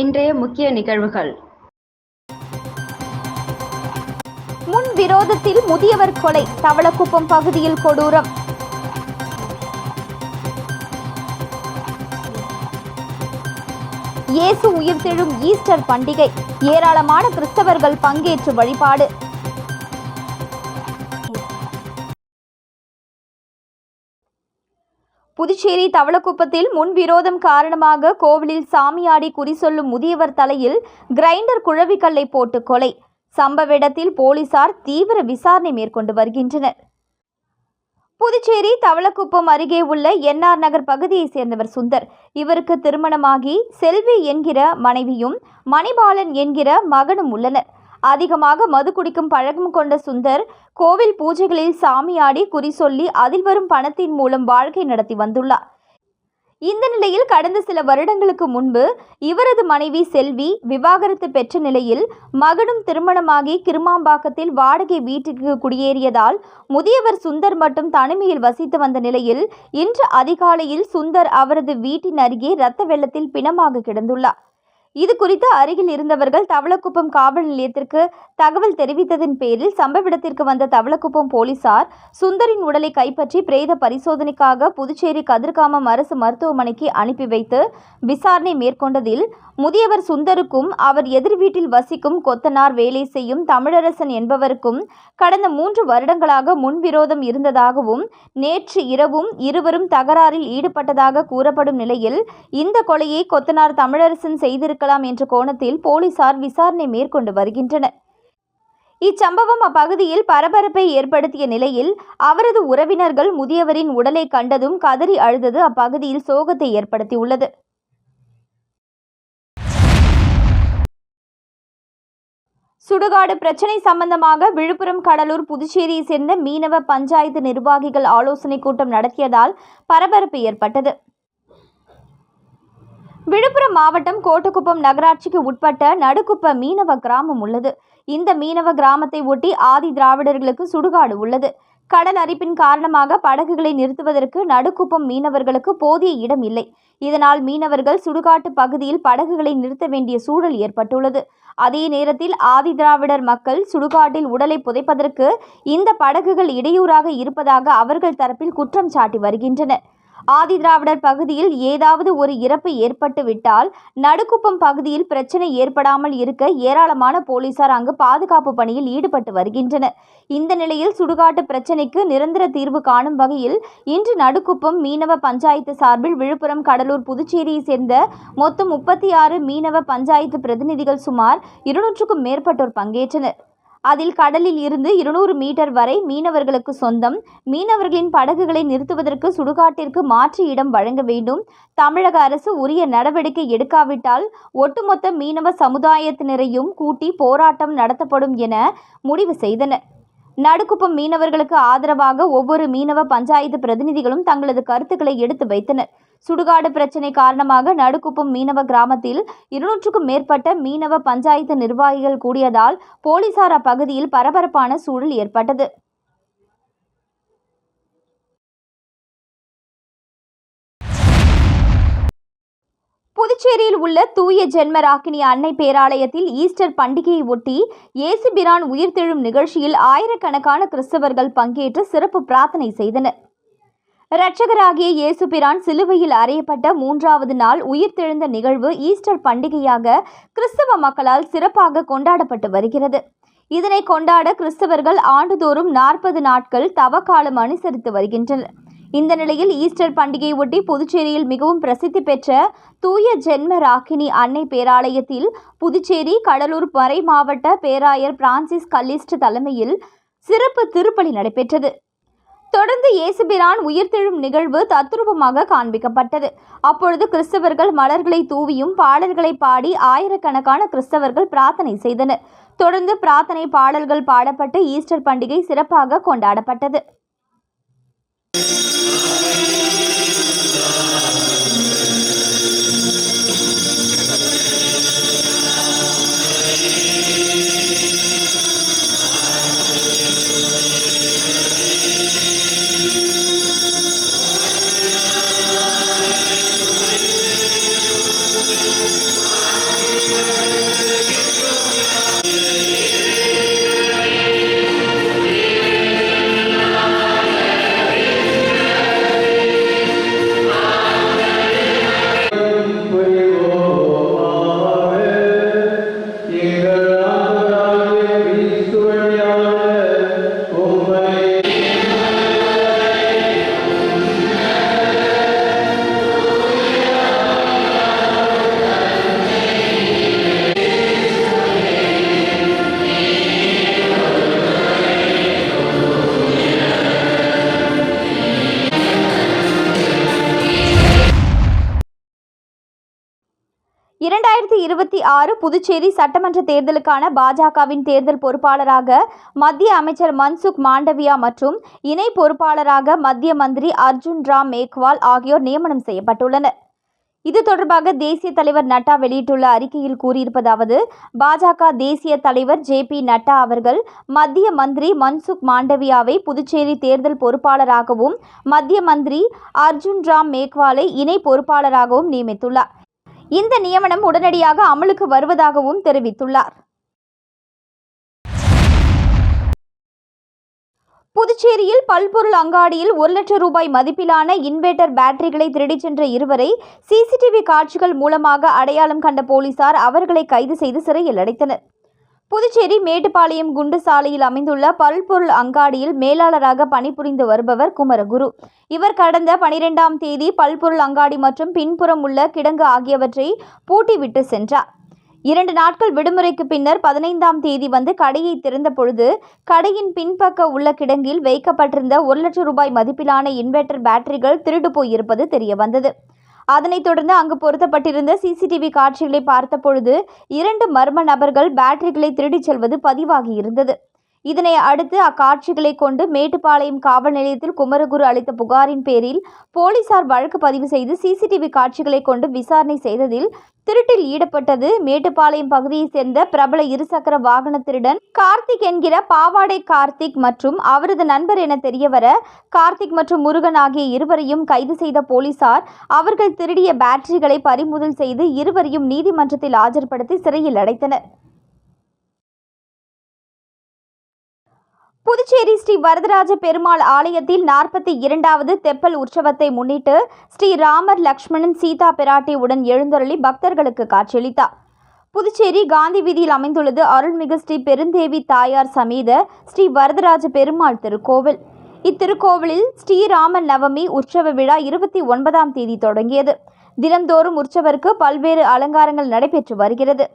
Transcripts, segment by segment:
இன்றைய முக்கிய நிகழ்வுகள். முன் விரோதத்தில் முதியவர் கொலை தவளக்குப்பம் பகுதியில் கொடூரம். இயேசு உயிர்த்தெழும் ஈஸ்டர் பண்டிகை ஏராளமான கிறிஸ்தவர்கள் பங்கேற்று வழிபாடு. புதுச்சேரி தவளக்குப்பத்தில் முன்விரோதம் காரணமாக கோவிலில் சாமியாடி குறி சொல்லும் முதியவர் தலையில் கிரைண்டர் குழவிக்கல்லை போட்டு கொலை. சம்பவ இடத்தில் போலீசார் தீவிர விசாரணை மேற்கொண்டு வருகின்றனர். புதுச்சேரி தவளக்குப்பம் அருகே உள்ள என்ஆர் நகர் பகுதியைச் சேர்ந்தவர் சுந்தர். இவருக்கு திருமணமாகி செல்வி என்கிற மனைவியும் மணிபாலன் என்கிற மகனும் உள்ளனர். அதிகமாக மது குடிக்கும் பழக்கம் கொண்ட சுந்தர் கோவில் பூஜைகளில் சாமியாடி குறி சொல்லி அதில் வரும் பணத்தின் மூலம் வாழ்க்கை நடத்தி வந்துள்ளார். இந்த நிலையில் கடந்த சில வருடங்களுக்கு முன்பு இவரது மனைவி செல்வி விவாகரத்து பெற்ற நிலையில் மகனும் திருமணமாகி கிருமாம்பாக்கத்தில் வாடகை வீட்டுக்கு குடியேறியதால் முதியவர் சுந்தர் மட்டும் தனிமையில் வசித்து வந்த நிலையில் இன்று அதிகாலையில் சுந்தர் அவரது வீட்டின் அருகே இரத்த வெள்ளத்தில் பிணமாக கிடந்துள்ளார். இது குறித்து அருகில் இருந்தவர்கள் தவளக்குப்பம் காவல் நிலையத்திற்கு தகவல் தெரிவித்ததின் பேரில் சம்பவ இடத்திற்கு வந்த தவளக்குப்பம் போலீசார் சுந்தரின் உடலை கைப்பற்றி பிரேத பரிசோதனைக்காக புதுச்சேரி கதிர்காமம் அரசு மருத்துவமனைக்கு அனுப்பி வைத்து விசாரணை மேற்கொண்டதில் முதியவர் சுந்தருக்கும் அவர் எதிர் வீட்டில் வசிக்கும் கொத்தனார் வேலை செய்யும் தமிழரசன் என்பவருக்கும் கடந்த மூன்று வருடங்களாக முன்விரோதம் இருந்ததாகவும் நேற்று இரவும் இருவரும் தகராறில் ஈடுபட்டதாக கூறப்படும் நிலையில் இந்த கொலையை கொத்தனார் தமிழரசன் இருக்கலாம் என்ற கோணத்தில் போலீசார் விசாரணை மேற்கொண்டு வருகின்றனர். இச்சம்பவம் அப்பகுதியில் பரபரப்பை ஏற்படுத்திய நிலையில் அவரது உறவினர்கள் முதியவரின் உடலை கண்டதும் கதறி அழுதது அப்பகுதியில் சோகத்தை ஏற்படுத்தியுள்ளது. சுடுகாடு பிரச்சினை சம்பந்தமாக விழுப்புரம் கடலூர் புதுச்சேரியை சேர்ந்த மீனவ பஞ்சாயத்து நிர்வாகிகள் ஆலோசனை கூட்டம் நடத்தியதால் பரபரப்பு ஏற்பட்டது. விழுப்புரம் மாவட்டம் கோட்டுக்குப்பம் நகராட்சிக்கு உட்பட்ட நடுக்குப்ப மீனவ கிராமம் உள்ளது. இந்த மீனவ கிராமத்தை ஒட்டி ஆதி திராவிடர்களுக்கு சுடுகாடு உள்ளது. கடல் அரிப்பின் காரணமாக படகுகளை நிறுத்துவதற்கு நடுக்குப்பம் மீனவர்களுக்கு போதிய இடம் இல்லை. இதனால் மீனவர்கள் சுடுகாட்டு பகுதியில் படகுகளை நிறுத்த வேண்டிய சூழல் ஏற்பட்டுள்ளது. அதே நேரத்தில் ஆதி திராவிடர் மக்கள் சுடுகாட்டில் உடலை புதைப்பதற்கு இந்த படகுகள் இடையூறாக இருப்பதாக அவர்கள் தரப்பில் குற்றம் சாட்டி வருகின்றனர். ஆதி திராவிடர் பகுதியில் ஏதாவது ஒரு இறப்பு ஏற்பட்டுவிட்டால் நடுக்குப்பம் பகுதியில் பிரச்சனை ஏற்படாமல் இருக்க ஏராளமான போலீசார் அங்கு பாதுகாப்பு பணியில் ஈடுபட்டு வருகின்றனர். இந்த நிலையில் சுடுகாட்டு பிரச்சினைக்கு நிரந்தர தீர்வு காணும் வகையில் இன்று நடுக்குப்பம் மீனவ பஞ்சாயத்து சார்பில் விழுப்புரம் கடலூர் புதுச்சேரியை சேர்ந்த மொத்தம் முப்பத்தி ஆறு மீனவ பஞ்சாயத்து பிரதிநிதிகள் சுமார் இருநூற்றுக்கும் மேற்பட்டோர் பங்கேற்றனர். அதில் கடலில் இருந்து இருநூறு மீட்டர் வரை மீனவர்களுக்கு சொந்தம். மீனவர்களின் படகுகளை நிறுத்துவதற்கு சுடுகாட்டிற்கு மாற்று இடம் வழங்க வேண்டும். தமிழக அரசு உரிய நடவடிக்கை எடுக்காவிட்டால் ஒட்டுமொத்த மீனவ சமுதாயத்தினரையும் கூட்டி போராட்டம் நடத்தப்படும் என முடிவு செய்தனர். நடுக்குப்பம் மீனவர்களுக்கு ஆதரவாக ஒவ்வொரு மீனவ பஞ்சாயத்து பிரதிநிதிகளும் தங்களது கருத்துக்களை எடுத்து வைத்தனர். சுடுகாடு பிரச்சினை காரணமாக நடுக்குப்பம் மீனவ கிராமத்தில் இருநூற்றுக்கும் மேற்பட்ட மீனவ பஞ்சாயத்து நிர்வாகிகள் கூடியதால் போலீசார் அப்பகுதியில் பரபரப்பான சூழல் ஏற்பட்டது. புதுச்சேரியில் உள்ள தூய ஜென்மராக்கினி அன்னை பேராலயத்தில் ஈஸ்டர் பண்டிகையை ஒட்டி இயேசுபிரான் உயிர்த்தெழும் நிகழ்ச்சியில் ஆயிரக்கணக்கான கிறிஸ்தவர்கள் பங்கேற்று சிறப்பு பிரார்த்தனை செய்தனர். இரட்சகராகிய இயேசு பிரான் சிலுவையில் அறையப்பட்ட மூன்றாவது நாள் உயிர்த்தெழுந்த நிகழ்வு ஈஸ்டர் பண்டிகையாக கிறிஸ்தவ மக்களால் சிறப்பாக கொண்டாடப்பட்டு வருகிறது. இதனை கொண்டாட கிறிஸ்தவர்கள் ஆண்டுதோறும் நாற்பது நாட்கள் தவக்காலம் அனுசரித்து வருகின்றனர். இந்த நிலையில் ஈஸ்டர் பண்டிகையை ஒட்டி புதுச்சேரியில் மிகவும் பிரசித்தி பெற்ற தூய ஜென்ம ராக்கினி அன்னை பேராலயத்தில் புதுச்சேரி கடலூர் மறை மாவட்ட பேராயர் பிரான்சிஸ் கல்லிஸ்ட் தலைமையில் சிறப்பு திருப்பலி நடைபெற்றது. தொடர்ந்து இயேசுபிரான் உயிர்த்தெழும் நிகழ்வு தத்ரூபமாக காண்பிக்கப்பட்டது. அப்பொழுது கிறிஸ்தவர்கள் மலர்களை தூவியும் பாடல்களை பாடி ஆயிரக்கணக்கான கிறிஸ்தவர்கள் பிரார்த்தனை செய்தனர். தொடர்ந்து பிரார்த்தனை பாடல்கள் பாடப்பட்டு ஈஸ்டர் பண்டிகை சிறப்பாக கொண்டாடப்பட்டது. இருபத்தி ஆறு புதுச்சேரி சட்டமன்ற தேர்தலுக்கான பாஜகவின் தேர்தல் பொறுப்பாளராக மத்திய அமைச்சர் மன்சுக் மாண்டவியா மற்றும் இணை பொறுப்பாளராக மத்திய மந்திரி அர்ஜுன் ராம் மேக்வால் ஆகியோர் நியமனம் செய்யப்பட்டுள்ளனர். இது தொடர்பாக தேசிய தலைவர் நட்டா வெளியிட்டுள்ள அறிக்கையில் கூறியிருப்பதாவது பாஜக தேசிய தலைவர் ஜே பி நட்டா அவர்கள் மத்திய மந்திரி மன்சுக் மாண்டவியாவை புதுச்சேரி தேர்தல் பொறுப்பாளராகவும் மத்திய மந்திரி அர்ஜுன் ராம் மேக்வாலை இணை பொறுப்பாளராகவும் நியமித்துள்ளார். இந்த நியமனம் உடனடியாக அமலுக்கு வருவதாகவும் தெரிவித்துள்ளார். புதுச்சேரியில் பல்பொருள் அங்காடியில் ஒரு லட்சம் ரூபாய் மதிப்பிலான இன்வெர்ட்டர் பேட்டரிகளை திருடிச் சென்ற இருவரை சிசிடிவி காட்சிகள் மூலமாக அடையாளம் கண்ட போலீசார் அவர்களை கைது செய்து சிறையில் அடைத்தனர். புதுச்சேரி மேட்டுப்பாளையம் குண்டு சாலையில் அமைந்துள்ள பல்பொருள் அங்காடியில் மேலாளராக பணிபுரிந்து வருபவர் குமரகுரு. இவர் கடந்த பனிரெண்டாம் தேதி பல்பொருள் அங்காடி மற்றும் பின்புறம் உள்ள கிடங்கு ஆகியவற்றை பூட்டிவிட்டு சென்றார். இரண்டு நாட்கள் விடுமுறைக்கு பின்னர் பதினைந்தாம் தேதி வந்து கடையை திறந்த பொழுது கடையின் பின்பக்க உள்ள கிடங்கில் வைக்கப்பட்டிருந்த ஒரு லட்சம் ரூபாய் மதிப்பிலான இன்வெர்ட்டர் பேட்டரிகள் திருடு போயிருப்பது தெரியவந்தது. அதனைத் தொடர்ந்து அங்கு பொருத்தப்பட்டிருந்த சிசிடிவி காட்சிகளை பார்த்தபொழுது இரண்டு மர்ம நபர்கள் பேட்டரிகளை திருடிச் செல்வது பதிவாகியிருந்தது இதனை அடுத்து அக்காட்சிகளை கொண்டு மேட்டுப்பாளையம் காவல் நிலையத்தில் குமரகுரு அளித்த புகாரின் பேரில் போலீசார் வழக்கு பதிவு செய்து சிசிடிவி காட்சிகளை கொண்டு விசாரணை செய்ததில் திருட்டில் ஈடுபட்டது மேட்டுப்பாளையம் பகுதியைச் சேர்ந்த பிரபல இருசக்கர வாகன திருடன் கார்த்திக் என்கிற பாவாடை கார்த்திக் மற்றும் அவரது நண்பர் என தெரியவர கார்த்திக் மற்றும் முருகன் ஆகிய இருவரையும் கைது செய்த போலீசார் அவர்கள் திருடிய பேட்டரிகளை பறிமுதல் செய்து இருவரையும் நீதிமன்றத்தில் ஆஜர்படுத்தி சிறையில் அடைத்தனர். புதுச்சேரி ஸ்ரீ வரதராஜ பெருமாள் ஆலயத்தில் நாற்பத்தி இரண்டாவது தெப்பல் உற்சவத்தை முன்னிட்டு ஸ்ரீ ராமர் லக்ஷ்மணன் சீதா பிராட்டி உடன் எழுந்தருளி பக்தர்களுக்கு காட்சியளித்தார். புதுச்சேரி காந்தி வீதியில் அமைந்துள்ளது அருள்மிகு ஸ்ரீ பெருந்தேவி தாயார் சமேத ஸ்ரீ வரதராஜ பெருமாள் திருக்கோவில். இத்திருக்கோவிலில் ஸ்ரீராம நவமி உற்சவ விழா இருபத்தி ஒன்பதாம் தேதி தொடங்கியது. தினந்தோறும் உற்சவருக்கு பல்வேறு அலங்காரங்கள் நடைபெற்று வருகிறது.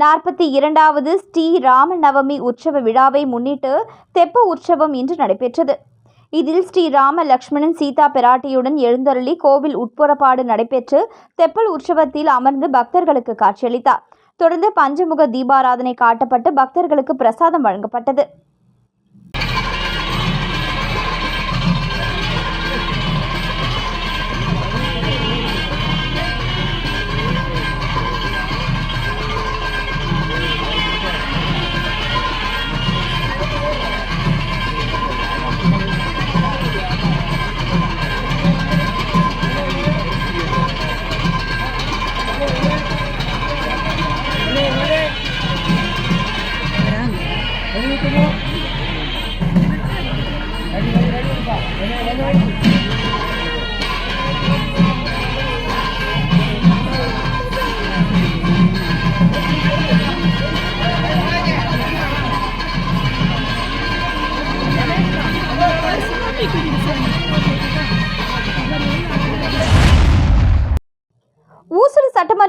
நாற்பத்தி இரண்டாவது ஸ்ரீ ராம நவமி உற்சவ விழாவை முன்னிட்டு தெப்ப உற்சவம் இன்று நடைபெற்றது. இதில் ஸ்ரீ ராம லக்ஷ்மணன் சீதா பிராட்டியுடன் எழுந்தருளி கோவில் உட்புறப்பாடு நடைபெற்று தெப்பல் உற்சவத்தில் அமர்ந்து பக்தர்களுக்கு காட்சியளித்தார். தொடர்ந்து பஞ்சமுக தீபாராதனை காட்டப்பட்டு பக்தர்களுக்கு பிரசாதம் வழங்கப்பட்டது.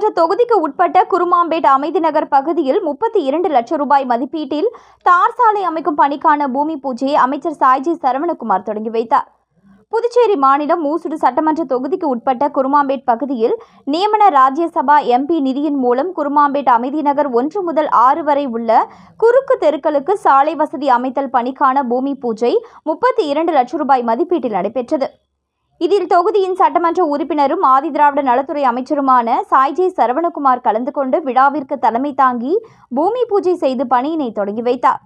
சட்டமன்ற தொகுதிக்கு உட்பட்ட குருமாம்பேட் அமைதி நகர் பகுதியில் முப்பத்தி இரண்டு லட்சம் ரூபாய் மதிப்பீட்டில் தார் சாலை அமைக்கும் பணிக்கான பூமி பூஜையை அமைச்சர் சாய்ஜி சரவணகுமார் தொடங்கி வைத்தார். புதுச்சேரி மாநிலம் மூசுடு சட்டமன்ற தொகுதிக்கு உட்பட்ட குருமாம்பேட் பகுதியில் நியமன ராஜ்யசபா எம்பி நிதியின் மூலம் குருமாம்பேட் அமைதி நகர் ஒன்று முதல் ஆறு வரை உள்ள குறுக்கு தெருக்களுக்கு சாலை வசதி அமைத்தல் பணிக்கான பூமி பூஜை முப்பத்தி இரண்டு லட்சம் ரூபாய் மதிப்பீட்டில் நடைபெற்றது. இதில் தொகுதியின் சட்டமன்ற உறுப்பினரும் ஆதிதிராவிட நலத்துறை அமைச்சருமான சாய்ஜி சரவணகுமார் கலந்து கொண்டு விழாவிற்கு தலைமை தாங்கி பூமி பூஜை செய்து பணியினை தொடங்கி வைத்தார்.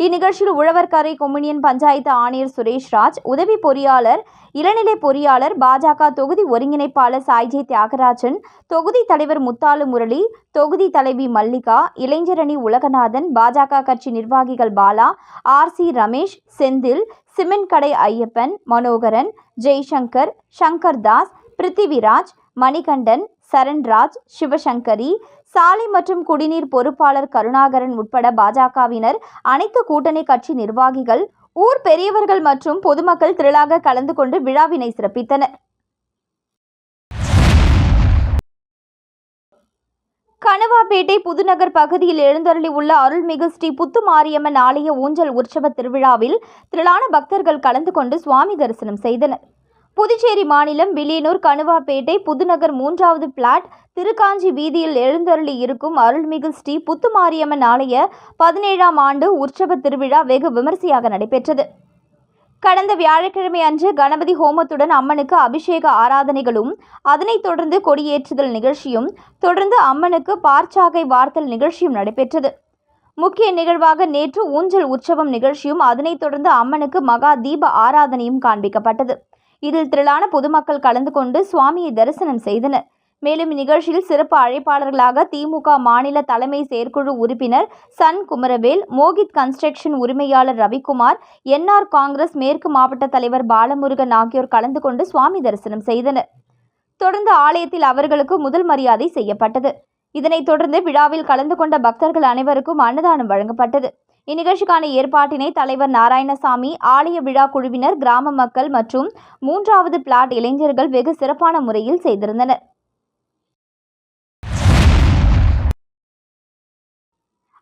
இந்நிகழ்ச்சியில் உழவர்கரை கொம்யூனியன் பஞ்சாயத்து ஆணையர் சுரேஷ் ராஜ் உதவி பொறியாளர் இளநிலை பொறியாளர் பாஜக தொகுதி ஒருங்கிணைப்பாளர் சாய்ஜி தியாகராஜன் தொகுதி தலைவர் முத்தாலு முரளி தொகுதி தலைவி மல்லிகா இளைஞரணி உலகநாதன் பாஜக கட்சி நிர்வாகிகள் Bala R C Ramesh Senthil cement கடை ஐயப்பன் மனோகரன் ஜெய்சங்கர் சங்கர் தாஸ் பிருத்திவிராஜ் மணிகண்டன் சரண்ராஜ் சிவசங்கரி சாலை மற்றும் குடிநீர் பொறுப்பாளர் கருணாகரன் உட்பட பாஜகவினர் அனைத்து கூட்டணி கட்சி நிர்வாகிகள் ஊர் பெரியவர்கள் மற்றும் பொதுமக்கள் திரளாக கலந்து கொண்டு விழாவினை சிறப்பித்தனர். கனவாப்பேட்டை புதுநகர் பகுதியில் எழுந்தருளி உள்ள அருள்மிகு ஸ்ரீ புத்து மாரியம்மன் ஆலய ஊஞ்சல் உற்சவ திருவிழாவில் திரளான பக்தர்கள் கலந்து கொண்டு சுவாமி தரிசனம் செய்தனர். புதுச்சேரி மாநிலம் விலியனூர் கணுவாப்பேட்டை புதுநகர் மூன்றாவது பிளாட் திருக்காஞ்சி வீதியில் எழுந்தருளி இருக்கும் அருள்மிகு ஸ்ரீ புத்து மாரியம்மன் ஆலய பதினேழாம் ஆண்டு உற்சவ திருவிழா வெகு விமரிசையாக நடைபெற்றது. கடந்த வியாழக்கிழமை அன்று கணபதி ஹோமத்துடன் அம்மனுக்கு அபிஷேக ஆராதனைகளும் அதனைத் தொடர்ந்து கொடியேற்றுதல் நிகழ்ச்சியும் தொடர்ந்து அம்மனுக்கு பார்ச்சாகை வார்த்தல் நிகழ்ச்சியும் நடைபெற்றது. முக்கிய நிகழ்வாக நேற்று ஊஞ்சல் உற்சவம் நிகழ்ச்சியும் அதனைத் தொடர்ந்து அம்மனுக்கு மகா தீப ஆராதனையும் காண்பிக்கப்பட்டது. இதில் திரளான பொதுமக்கள் கலந்து கொண்டு சுவாமியை தரிசனம் செய்தனர். மேலும் இந்நிகழ்ச்சியில் சிறப்பு அழைப்பாளர்களாக திமுக மாநில தலைமை செயற்குழு உறுப்பினர் சன் குமரவேல் மோகித் கன்ஸ்ட்ரக்ஷன் உரிமையாளர் ரவிக்குமார் என்ஆர் காங்கிரஸ் மேற்கு மாவட்ட தலைவர் பாலமுருகன் ஆகியோர் கலந்து கொண்டு சுவாமி தரிசனம் செய்தனர். தொடர்ந்து ஆலயத்தில் அவர்களுக்கு முதல் மரியாதை செய்யப்பட்டது. இதனைத் தொடர்ந்து விழாவில் கலந்து கொண்ட பக்தர்கள் அனைவருக்கும் அன்னதானம் வழங்கப்பட்டது. இந்நிகழ்ச்சிக்கான ஏற்பாட்டினை தலைவர் நாராயணசாமி ஆலய விழா குழுவினர் கிராம மக்கள் மற்றும் மூன்றாவது பிளாட் இளைஞர்கள் வெகு சிறப்பான முறையில் செய்திருந்தனர்.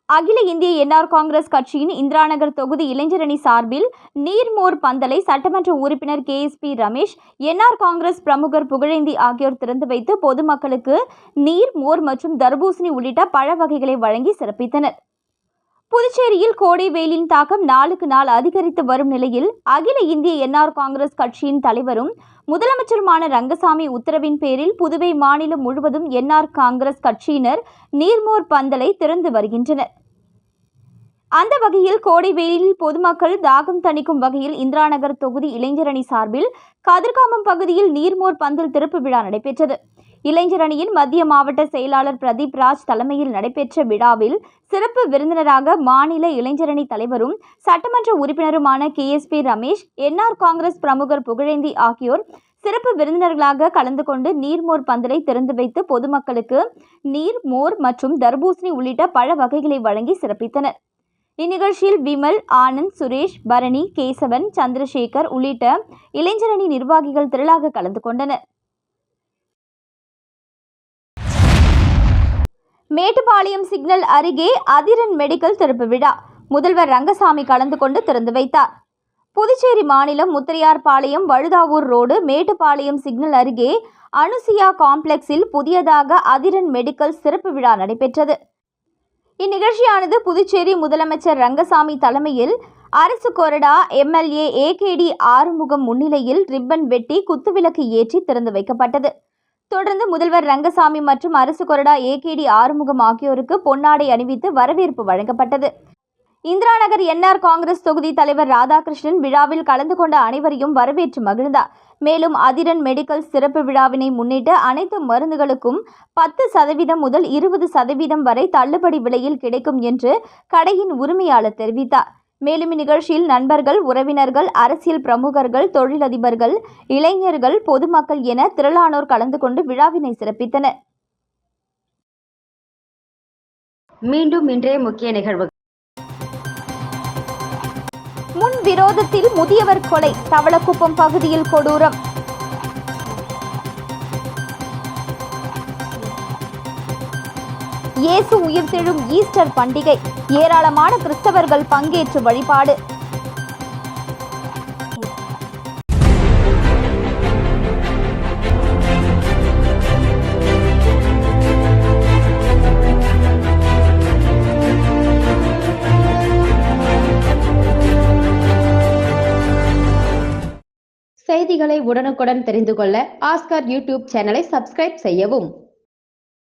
அகில இந்திய என்ஆர் காங்கிரஸ் கட்சியின் இந்திராநகர் தொகுதி இளைஞரணி சார்பில் நீர்மோர் பந்தலை சட்டமன்ற உறுப்பினர் K S P Ramesh NR Congress பிரமுகர் புகழேந்தி ஆகியோர் திறந்து வைத்து பொதுமக்களுக்கு நீர் மோர் மற்றும் தர்பூசணி உள்ளிட்ட பழ வகைகளை வழங்கி சிறப்பித்தனர். புதுச்சேரியில் கோடை வெயிலின் தாக்கம் நாளுக்கு நாள் அதிகரித்து வரும் நிலையில் அகில இந்திய என்ஆர் காங்கிரஸ் கட்சியின் தலைவரும் முதலமைச்சருமான ரங்கசாமி உத்தரவின் பேரில் புதுவை மாநிலம் முழுவதும் என்ஆர் காங்கிரஸ் கட்சியினர் நீர்மோர் பந்தலை திறந்து வருகின்றனர். அந்த வகையில் கோடை வெயிலில் பொதுமக்கள் தாகம் தணிக்கும் வகையில் இந்திராநகர் தொகுதி இளைஞரணி சார்பில் கதிர்காமம் பகுதியில் நீர்மோர் பந்தல் திறப்பு விழா நடைபெற்றது. இளைஞரணியின் மத்திய மாவட்ட செயலாளர் பிரதீப் ராஜ் தலைமையில் நடைபெற்ற விழாவில் சிறப்பு விருந்தினராக மாநில இளைஞரணி தலைவரும் சட்டமன்ற உறுப்பினருமான K. S. P. Ramesh NR Congress பிரமுகர் புகழேந்தி ஆகியோர் சிறப்பு விருந்தினர்களாக கலந்து கொண்டு நீர்மோர் பந்தலை திறந்து வைத்து பொதுமக்களுக்கு நீர் மோர் மற்றும் தர்பூசணி உள்ளிட்ட பழ வகைகளை வழங்கி சிறப்பித்தனர். இந்நிகழ்ச்சியில் விமல் ஆனந்த் சுரேஷ் பரணி கேசவன் சந்திரசேகர் உள்ளிட்ட இளைஞரணி நிர்வாகிகள் திரளாக கலந்து கொண்டனர். மேட்டுப்பாளையம் சிக்னல் அருகே அதிரன் மெடிக்கல் திறப்பு விழா. முதல்வர் ரங்கசாமி கலந்து கொண்டு திறந்து வைத்தார். புதுச்சேரி மாநிலம் முத்திரையார்பாளையம் வழுதாவூர் ரோடு மேட்டுப்பாளையம் சிக்னல் அருகே அனுசியா காம்ப்ளெக்ஸில் புதியதாக அதிரன் மெடிக்கல் சிறப்பு விழா நடைபெற்றது. இந்நிகழ்ச்சியானது புதுச்சேரி முதலமைச்சர் ரங்கசாமி தலைமையில் அரசு கொறடா எம்எல்ஏ ஏகேடி ஆறுமுகம் முன்னிலையில் ரிப்பன் வெட்டி குத்துவிளக்கு ஏற்றி திறந்து வைக்கப்பட்டது. தொடர்ந்து முதல்வர் ரங்கசாமி மற்றும் அரசு கொறடா ஏகேடி ஆறுமுகம் ஆகியோருக்கு பொன்னாடை அணிவித்து வரவேற்பு வழங்கப்பட்டது. இந்திராநகர் என்ஆர் காங்கிரஸ் தொகுதி தலைவர் ராதாகிருஷ்ணன் விழாவில் கலந்து கொண்ட அனைவரையும் வரவேற்று மகிழ்ந்தார். மேலும் அதிரன் மெடிக்கல் சிறப்பு விழாவினை முன்னிட்டு அனைத்து மருந்துகளுக்கும் பத்து சதவீதம் முதல் இருபது சதவீதம் வரை தள்ளுபடி விலையில் கிடைக்கும் என்று கடையின் உரிமையாளர் தெரிவித்தார். மேலும் இந்நிகழ்ச்சியில் நண்பர்கள் உறவினர்கள் அரசியல் பிரமுகர்கள் தொழிலதிபர்கள் இளைஞர்கள் பொதுமக்கள் என திரளானோர் கலந்து கொண்டு விழாவினை சிறப்பித்தனர். மீண்டும் இன்றைய முக்கிய நிகழ்வு முன் விரோதத்தில் முதியவர் கொலை தவளக்குப்பம் பகுதியில் கொடூரம். இயேசு உயிர்த்தெழும் ஈஸ்டர் பண்டிகை. ஏராளமான கிறிஸ்தவர்கள் பங்கேற்று வழிபாடு. செய்திகளை உடனுக்குடன் தெரிந்து கொள்ள ஆஸ்கார் யூடியூப் சேனலை சப்ஸ்கிரைப் செய்யவும்.